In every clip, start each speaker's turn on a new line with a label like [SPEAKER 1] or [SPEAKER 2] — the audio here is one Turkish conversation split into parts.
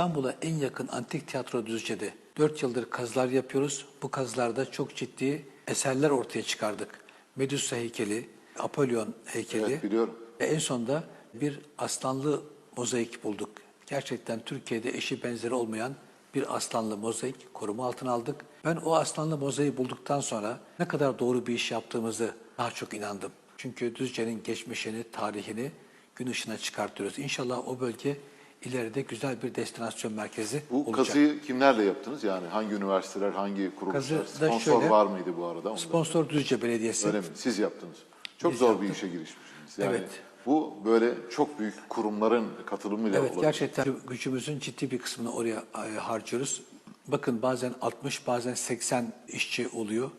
[SPEAKER 1] İstanbul'a en yakın antik tiyatro Düzce'de. 4 yıldır kazılar yapıyoruz. Bu kazılarda çok ciddi eserler ortaya çıkardık. Medusa heykeli, Apollon heykeli.
[SPEAKER 2] Evet, biliyorum.
[SPEAKER 1] Ve en sonunda bir aslanlı mozaik bulduk. Gerçekten Türkiye'de eşi benzeri olmayan bir aslanlı mozaik koruma altına aldık. Ben o aslanlı mozaiği bulduktan sonra ne kadar doğru bir iş yaptığımızı daha çok inandım. Çünkü Düzce'nin geçmişini, tarihini gün ışığına çıkartıyoruz. İnşallah o bölge ileride güzel bir destinasyon merkezi
[SPEAKER 2] Bu
[SPEAKER 1] olacak.
[SPEAKER 2] kazıyı kimlerle yaptınız? Yani hangi üniversiteler, hangi kuruluşlar? Sponsor
[SPEAKER 1] şöyle-
[SPEAKER 2] var mıydı bu arada? Onu da-
[SPEAKER 1] Sponsor Düzce Belediyesi.
[SPEAKER 2] Öyle mi? Siz yaptınız. Çok
[SPEAKER 1] Biz
[SPEAKER 2] zor
[SPEAKER 1] yaptık.
[SPEAKER 2] bir işe girişmişsiniz. Yani
[SPEAKER 1] Evet.
[SPEAKER 2] Bu böyle çok büyük kurumların katılımıyla
[SPEAKER 1] Evet
[SPEAKER 2] olabilir.
[SPEAKER 1] gerçekten gücümüzün ciddi bir kısmını oraya e, harcıyoruz. Bakın bazen 60 bazen 80 işçi oluyor.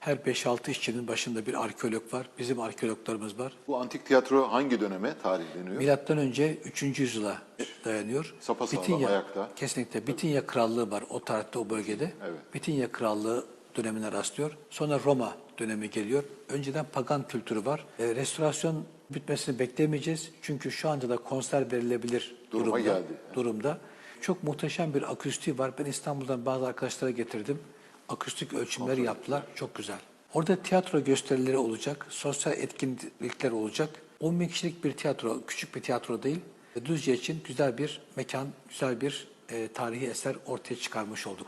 [SPEAKER 1] Her 5-6 işçinin başında bir arkeolog var. Bizim arkeologlarımız var.
[SPEAKER 2] Bu antik tiyatro hangi döneme tarihleniyor?
[SPEAKER 1] Milattan önce 3. yüzyıla dayanıyor.
[SPEAKER 2] Sapasağlam,
[SPEAKER 1] Bitinya,
[SPEAKER 2] ayakta.
[SPEAKER 1] Kesinlikle. Bitinya Krallığı var o tarihte o bölgede.
[SPEAKER 2] Evet.
[SPEAKER 1] Bitinya Krallığı dönemine rastlıyor. Sonra Roma dönemi geliyor. Önceden pagan kültürü var. E, restorasyon bitmesini beklemeyeceğiz. Çünkü şu anda da konser verilebilir
[SPEAKER 2] Duruma
[SPEAKER 1] durumda.
[SPEAKER 2] geldi.
[SPEAKER 1] durumda. Çok muhteşem bir akustiği var. Ben İstanbul'dan bazı arkadaşlara getirdim. Akustik ölçümleri yaptılar. Çok güzel. Orada tiyatro gösterileri olacak. Sosyal etkinlikler olacak. 10 bin kişilik bir tiyatro, küçük bir tiyatro değil. Düzce için güzel bir mekan, güzel bir e, tarihi eser ortaya çıkarmış olduk.